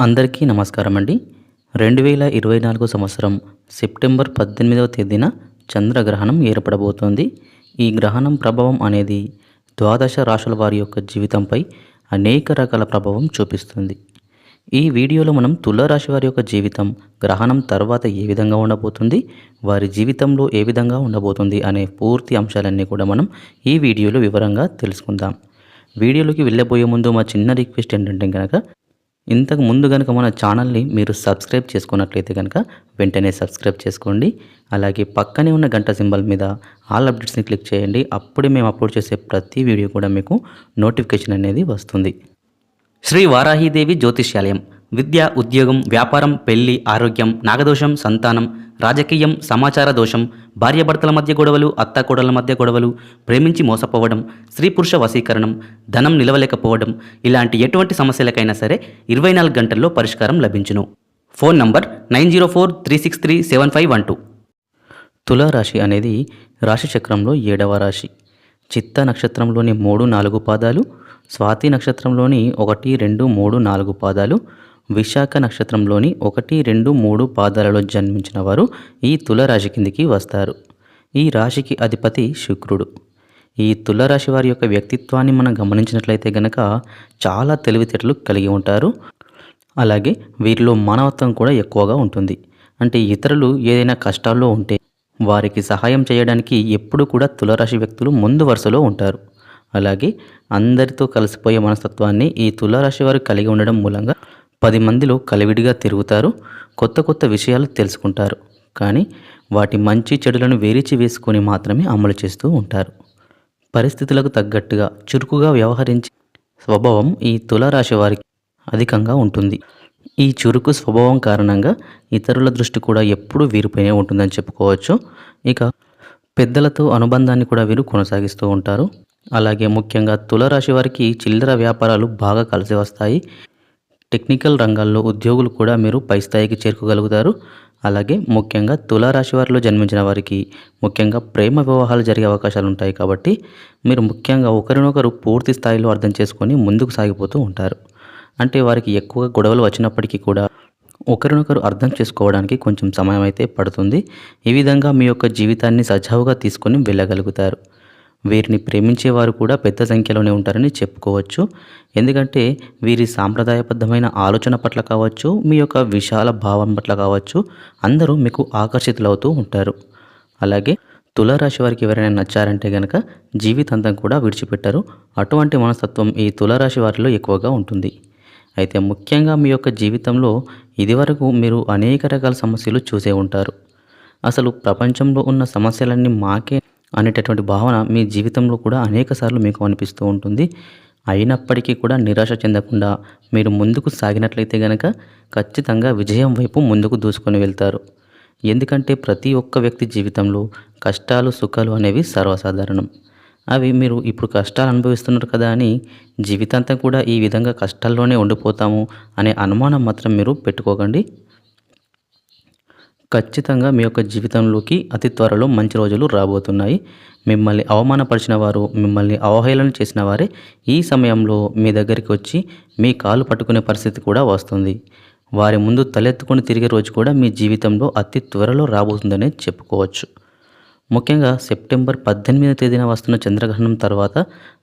అందరికీ నమస్కారం అండి. రెండు వేల ఇరవై నాలుగు సంవత్సరం సెప్టెంబర్ పద్దెనిమిదవ తేదీన చంద్రగ్రహణం ఏర్పడబోతోంది. ఈ గ్రహణం ప్రభావం అనేది ద్వాదశ రాశుల వారి యొక్క జీవితంపై అనేక రకాల ప్రభావం చూపిస్తుంది. ఈ వీడియోలో మనం తులారాశి వారి యొక్క జీవితం గ్రహణం తర్వాత ఏ విధంగా ఉండబోతుంది వారి జీవితంలో ఏ విధంగా ఉండబోతుంది అనే పూర్తి అంశాలన్నీ కూడా మనం ఈ వీడియోలో వివరంగా తెలుసుకుందాం. వీడియోలోకి వెళ్ళబోయే ముందు మా చిన్న రిక్వెస్ట్ ఏంటంటే కనుక ఇంతకు ముందు కనుక మన ఛానల్ని మీరు సబ్స్క్రైబ్ చేసుకున్నట్లయితే కనుక వెంటనే సబ్స్క్రైబ్ చేసుకోండి. అలాగే పక్కనే ఉన్న గంట సింబల్ మీద ఆల్ అప్డేట్స్ని క్లిక్ చేయండి. అప్పుడే మేము అప్లోడ్ చేసే ప్రతి వీడియో కూడా మీకు నోటిఫికేషన్ అనేది వస్తుంది. శ్రీ వారాహీదేవి జ్యోతిష్యాలయం. విద్య ఉద్యోగం వ్యాపారం పెళ్ళి ఆరోగ్యం నాగదోషం సంతానం రాజకీయం సమాచార దోషం భార్యాభర్తల మధ్య గొడవలు అత్తాకోడల మధ్య గొడవలు ప్రేమించి మోసపోవడం స్త్రీ పురుష వశీకరణం ధనం నిలవలేకపోవడం ఇలాంటి ఎటువంటి సమస్యలకైనా సరే ఇరవై నాలుగు గంటల్లో పరిష్కారం లభించును. Phone number nine zero four three six three seven five one two. తులారాశి అనేది రాశిచక్రంలో ఏడవ రాశి. చిత్త నక్షత్రంలోని మూడు నాలుగు పాదాలు స్వాతి నక్షత్రంలోని ఒకటి రెండు మూడు నాలుగు పాదాలు విశాఖ నక్షత్రంలోని ఒకటి రెండు మూడు పాదాలలో జన్మించిన వారు ఈ తులరాశి కిందికి వస్తారు. ఈ రాశికి అధిపతి శుక్రుడు. ఈ తులరాశి వారి యొక్క వ్యక్తిత్వాన్ని మనం గమనించినట్లయితే గనక చాలా తెలివితేటలు కలిగి ఉంటారు. అలాగే వీరిలో మానవత్వం కూడా ఎక్కువగా ఉంటుంది. అంటే ఇతరులు ఏదైనా కష్టాల్లో ఉంటే వారికి సహాయం చేయడానికి ఎప్పుడు కూడా తులరాశి వ్యక్తులు ముందు వరుసలో ఉంటారు. అలాగే అందరితో కలిసిపోయే మనస్తత్వాన్ని ఈ తులారాశి వారు కలిగి ఉండడం మూలంగా పది మందిలో కలివిడిగా తిరుగుతారు కొత్త కొత్త విషయాలు తెలుసుకుంటారు. కానీ వాటి మంచి చెడులను వేరిచి వేసుకొని మాత్రమే అమలు చేస్తూ ఉంటారు. పరిస్థితులకు తగ్గట్టుగా చురుకుగా వ్యవహరించే స్వభావం ఈ తులారాశి వారికి అధికంగా ఉంటుంది. ఈ చురుకు స్వభావం కారణంగా ఇతరుల దృష్టి కూడా ఎప్పుడూ వీరిపైనే ఉంటుందని చెప్పుకోవచ్చు. ఇక పెద్దలతో అనుబంధాన్ని కూడా వీరు కొనసాగిస్తూ ఉంటారు. అలాగే ముఖ్యంగా తులరాశి వారికి చిల్లర వ్యాపారాలు బాగా కలిసి వస్తాయి. టెక్నికల్ రంగాల్లో ఉద్యోగులు కూడా మీరు పై స్థాయికి చేరుకోగలుగుతారు. అలాగే ముఖ్యంగా తులారాశి వారిలో జన్మించిన వారికి ముఖ్యంగా ప్రేమ వివాహాలు జరిగే అవకాశాలు ఉంటాయి కాబట్టి మీరు ముఖ్యంగా ఒకరినొకరు పూర్తి స్థాయిలో అర్థం చేసుకొని ముందుకు సాగిపోతూ ఉంటారు. అంటే వారికి ఎక్కువగా గొడవలు వచ్చినప్పటికీ కూడా ఒకరినొకరు అర్థం చేసుకోవడానికి కొంచెం సమయం అయితే పడుతుంది. ఈ విధంగా మీ యొక్క జీవితాన్ని సజావుగా తీసుకొని వెళ్ళగలుగుతారు. వీరిని ప్రేమించేవారు కూడా పెద్ద సంఖ్యలోనే ఉంటారని చెప్పుకోవచ్చు. ఎందుకంటే వీరి సాంప్రదాయబద్ధమైన ఆలోచన పట్ల కావచ్చు మీ యొక్క విశాల భావం పట్ల కావచ్చు అందరూ మీకు ఆకర్షితులవుతూ ఉంటారు. అలాగే తులారాశి వారికి ఎవరైనా నచ్చారంటే కనుక జీవితాంతం కూడా విడిచిపెట్టారు. అటువంటి మనస్తత్వం ఈ తులారాశి వారిలో ఎక్కువగా ఉంటుంది. అయితే ముఖ్యంగా మీ యొక్క జీవితంలో ఇదివరకు మీరు అనేక రకాల సమస్యలు చూసే ఉంటారు. అసలు ప్రపంచంలో ఉన్న సమస్యలన్నీ మాకే అనేటటువంటి భావన మీ జీవితంలో కూడా అనేకసార్లు మీకు అనిపిస్తూ ఉంటుంది. అయినప్పటికీ కూడా నిరాశ చెందకుండా మీరు ముందుకు సాగినట్లయితే గనక ఖచ్చితంగా విజయం వైపు ముందుకు దూసుకొని వెళ్తారు. ఎందుకంటే ప్రతి ఒక్క వ్యక్తి జీవితంలో కష్టాలు సుఖాలు అనేవి సర్వసాధారణం. అవి మీరు ఇప్పుడు కష్టాలు అనుభవిస్తున్నారు కదా అని జీవితాంతం కూడా ఈ విధంగా కష్టాల్లోనే ఉండిపోతాము అనే అనుమానం మాత్రం మీరు పెట్టుకోకండి. ఖచ్చితంగా మీ యొక్క జీవితంలోకి అతి త్వరలో మంచి రోజులు రాబోతున్నాయి. మిమ్మల్ని అవమానపరిచిన వారు మిమ్మల్ని అవహేళన చేసిన వారే ఈ సమయంలో మీ దగ్గరికి వచ్చి మీ కాలు పట్టుకునే పరిస్థితి కూడా వస్తుంది. వారి ముందు తలెత్తుకొని తిరిగే రోజు కూడా మీ జీవితంలో అతి త్వరలో రాబోతుందనే చెప్పుకోవచ్చు. ముఖ్యంగా సెప్టెంబర్ పద్దెనిమిదవ తేదీన వస్తున్న చంద్రగ్రహణం తర్వాత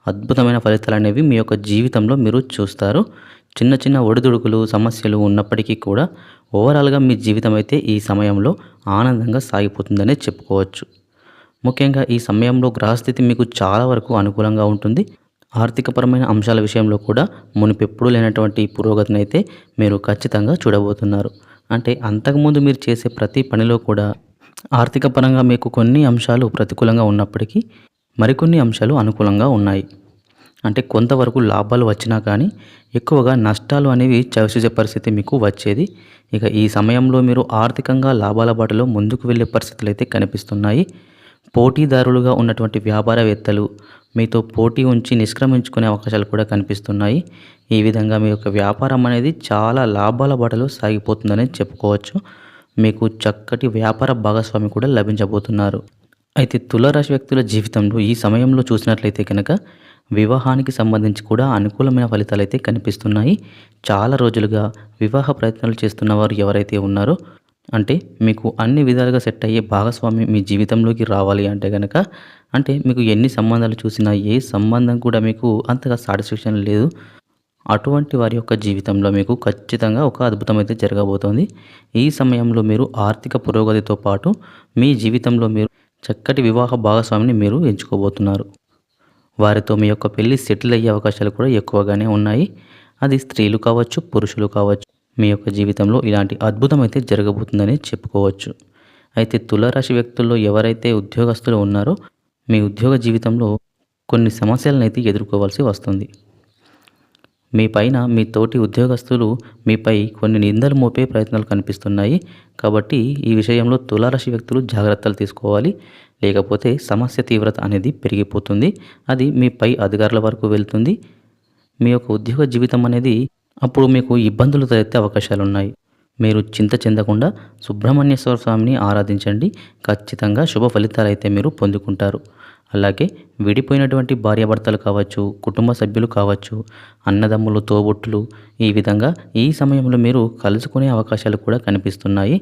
అద్భుతమైన ఫలితాలు అనేవి మీ యొక్క జీవితంలో మీరు చూస్తారు. చిన్న చిన్న ఒడిదుడుకులు సమస్యలు ఉన్నప్పటికీ కూడా ఓవరాల్గా మీ జీవితం అయితే ఈ సమయంలో ఆనందంగా సాగిపోతుందనే చెప్పుకోవచ్చు. ముఖ్యంగా ఈ సమయంలో గ్రహస్థితి మీకు చాలా వరకు అనుకూలంగా ఉంటుంది. ఆర్థికపరమైన అంశాల విషయంలో కూడా మునిపెప్పుడు లేనటువంటి పురోగతిని అయితే మీరు ఖచ్చితంగా చూడబోతున్నారు. అంటే అంతకుముందు మీరు చేసే ప్రతి పనిలో కూడా ఆర్థిక పరంగా మీకు కొన్ని అంశాలు ప్రతికూలంగా ఉన్నప్పటికీ మరికొన్ని అంశాలు అనుకూలంగా ఉన్నాయి. అంటే కొంతవరకు లాభాలు వచ్చినా కానీ ఎక్కువగా నష్టాలు అనేవి చవిచూసే పరిస్థితి మీకు వచ్చేది. ఇక ఈ సమయంలో మీరు ఆర్థికంగా లాభాల బాటలో ముందుకు వెళ్ళే పరిస్థితులు అయితే కనిపిస్తున్నాయి. పోటీదారులుగా ఉన్నటువంటి వ్యాపారవేత్తలు మీతో పోటీ ఉంచి నిష్క్రమించుకునే అవకాశాలు కూడా కనిపిస్తున్నాయి. ఈ విధంగా మీ యొక్క వ్యాపారం అనేది చాలా లాభాల బాటలో సాగిపోతుందని చెప్పుకోవచ్చు. మీకు చక్కటి వ్యాపార భాగస్వామి కూడా లభించబోతున్నారు. అయితే తులారాశి వ్యక్తుల జీవితంలో ఈ సమయంలో చూసినట్లయితే కనుక వివాహానికి సంబంధించి కూడా అనుకూలమైన ఫలితాలు అయితే కనిపిస్తున్నాయి. చాలా రోజులుగా వివాహ ప్రయత్నాలు చేస్తున్న వారు ఎవరైతే ఉన్నారో అంటే మీకు అన్ని విధాలుగా సెట్ అయ్యే భాగస్వామి మీ జీవితంలోకి రావాలి అంటే కనుక అంటే మీకు ఎన్ని సంబంధాలు చూసినా ఏ సంబంధం కూడా మీకు అంతగా సాటిస్ఫాక్షన్ లేదు. అటువంటి వారి యొక్క జీవితంలో మీకు ఖచ్చితంగా ఒక అద్భుతం అయితే జరగబోతోంది. ఈ సమయంలో మీరు ఆర్థిక పురోగతితో పాటు మీ జీవితంలో మీరు చక్కటి వివాహ భాగస్వామిని మీరు ఎంచుకోబోతున్నారు. వారితో మీ యొక్క పెళ్ళి సెటిల్ అయ్యే అవకాశాలు కూడా ఎక్కువగానే ఉన్నాయి. అది స్త్రీలు కావచ్చు పురుషులు కావచ్చు మీ యొక్క జీవితంలో ఇలాంటి అద్భుతం అయితే జరగబోతుందని చెప్పుకోవచ్చు. అయితే తులారాశి వ్యక్తుల్లో ఎవరైతే ఉద్యోగస్తులు ఉన్నారో మీ ఉద్యోగ జీవితంలో కొన్ని సమస్యలను అయితే ఎదుర్కోవాల్సి వస్తుంది. మీ పైన మీ తోటి ఉద్యోగస్తులు మీపై కొన్ని నిందలు మోపే ప్రయత్నాలు కనిపిస్తున్నాయి. కాబట్టి ఈ విషయంలో తులారాశి వ్యక్తులు జాగ్రత్తలు తీసుకోవాలి. లేకపోతే సమస్య తీవ్రత అనేది పెరిగిపోతుంది. అది మీ పై అధికారుల వరకు వెళ్తుంది. మీ యొక్క ఉద్యోగ జీవితం అనేది అప్పుడు మీకు ఇబ్బందులు తలెత్తే అవకాశాలు ఉన్నాయి. మీరు చింత చెందకుండా సుబ్రహ్మణ్యేశ్వర స్వామిని ఆరాధించండి. ఖచ్చితంగా శుభ ఫలితాలు అయితే మీరు పొందుకుంటారు. అలాగే విడిపోయినటువంటి భార్యాభర్తలు కావచ్చు కుటుంబ సభ్యులు కావచ్చు అన్నదమ్ములు తోబుట్టులు ఈ విధంగా ఈ సమయంలో మీరు కలుసుకునే అవకాశాలు కూడా కనిపిస్తున్నాయి.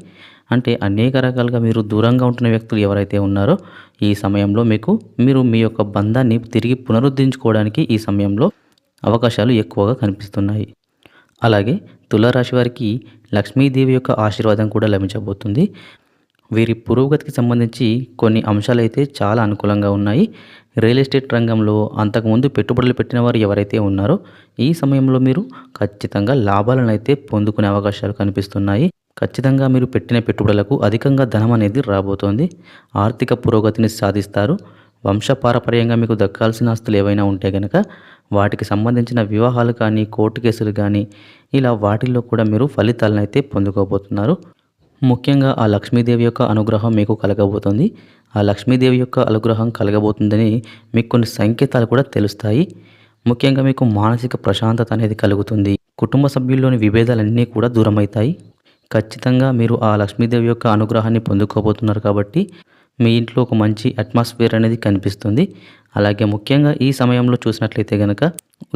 అంటే అనేక రకాలుగా మీరు దూరంగా ఉంటున్న వ్యక్తులు ఎవరైతే ఉన్నారో ఈ సమయంలో మీకు మీరు మీ యొక్క బంధాన్ని తిరిగి పునరుద్ధరించుకోవడానికి ఈ సమయంలో అవకాశాలు ఎక్కువగా కనిపిస్తున్నాయి. అలాగే తులారాశి వారికి లక్ష్మీదేవి యొక్క ఆశీర్వాదం కూడా లభించబోతుంది. వీరి పురోగతికి సంబంధించి కొన్ని అంశాలు అయితే చాలా అనుకూలంగా ఉన్నాయి. రియల్ ఎస్టేట్ రంగంలో అంతకుముందు పెట్టుబడులు పెట్టిన వారు ఎవరైతే ఉన్నారో ఈ సమయంలో మీరు ఖచ్చితంగా లాభాలను అయితే పొందుకునే అవకాశాలు కనిపిస్తున్నాయి. ఖచ్చితంగా మీరు పెట్టిన పెట్టుబడులకు అధికంగా ధనం అనేది రాబోతోంది. ఆర్థిక పురోగతిని సాధిస్తారు. వంశపారపర్యంగా మీకు దక్కాల్సిన ఆస్తులు ఏవైనా ఉంటే కనుక వాటికి సంబంధించిన వివాహాలు కానీ కోర్టు కేసులు కానీ ఇలా వాటిల్లో కూడా మీరు ఫలితాలను అయితే పొందుకోబోతున్నారు. ముఖ్యంగా ఆ లక్ష్మీదేవి యొక్క అనుగ్రహం మీకు కలగబోతుంది. ఆ లక్ష్మీదేవి యొక్క అనుగ్రహం కలగబోతుందని మీకు కొన్ని సంకేతాలు కూడా తెలుస్తాయి. ముఖ్యంగా మీకు మానసిక ప్రశాంతత అనేది కలుగుతుంది. కుటుంబ సభ్యుల్లోని విభేదాలన్నీ కూడా దూరమవుతాయి. ఖచ్చితంగా మీరు ఆ లక్ష్మీదేవి యొక్క అనుగ్రహాన్ని పొందుకోబోతున్నారు కాబట్టి మీ ఇంట్లో ఒక మంచి అట్మాస్ఫియర్ అనేది కనిపిస్తుంది. అలాగే ముఖ్యంగా ఈ సమయంలో చూసినట్లయితే కనుక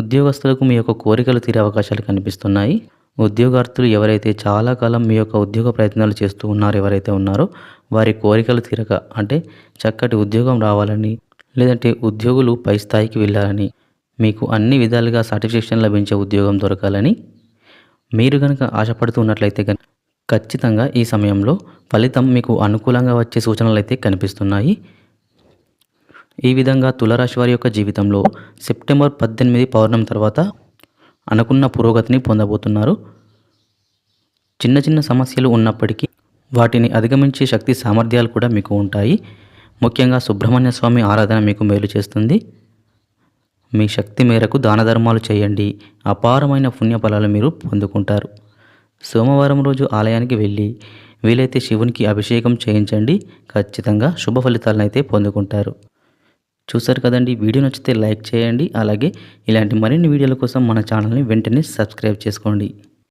ఉద్యోగస్తులకు మీ యొక్క కోరికలు తీరే అవకాశాలు కనిపిస్తున్నాయి. ఉద్యోగార్థులు ఎవరైతే చాలా కాలం మీ యొక్క ఉద్యోగ ప్రయత్నాలు చేస్తూ ఉన్నారు ఎవరైతే ఉన్నారో వారి కోరికలు తీరక అంటే చక్కటి ఉద్యోగం రావాలని లేదంటే ఉద్యోగులు పై స్థాయికి వెళ్ళాలని మీకు అన్ని విధాలుగా సాటిస్ఫాక్షన్ లభించే ఉద్యోగం దొరకాలని మీరు కనుక ఆశపడుతున్నట్లయితే కనుక ఖచ్చితంగా ఈ సమయంలో ఫలితం మీకు అనుకూలంగా వచ్చే సూచనలు అయితే కనిపిస్తున్నాయి. ఈ విధంగా తులరాశి వారి యొక్క జీవితంలో సెప్టెంబర్ పద్దెనిమిది పౌర్ణమి తర్వాత అనుకున్న పురోగతిని పొందబోతున్నారు. చిన్న చిన్న సమస్యలు ఉన్నప్పటికీ వాటిని అధిగమించే శక్తి సామర్థ్యాలు కూడా మీకు ఉంటాయి. ముఖ్యంగా సుబ్రహ్మణ్య స్వామి ఆరాధన మీకు మేలు చేస్తుంది. మీ శక్తి మేరకు దాన ధర్మాలు చేయండి. అపారమైన పుణ్యఫలాలు మీరు పొందుకుంటారు. సోమవారం రోజు ఆలయానికి వెళ్ళి వీలైతే శివునికి అభిషేకం చేయించండి. ఖచ్చితంగా శుభ ఫలితాలను అయితే పొందుకుంటారు. చూసారు కదండి. వీడియో నచ్చితే లైక్ చేయండి. అలాగే ఇలాంటి మరిన్ని వీడియోల కోసం మన ఛానల్ని వెంటనే సబ్స్క్రైబ్ చేసుకోండి.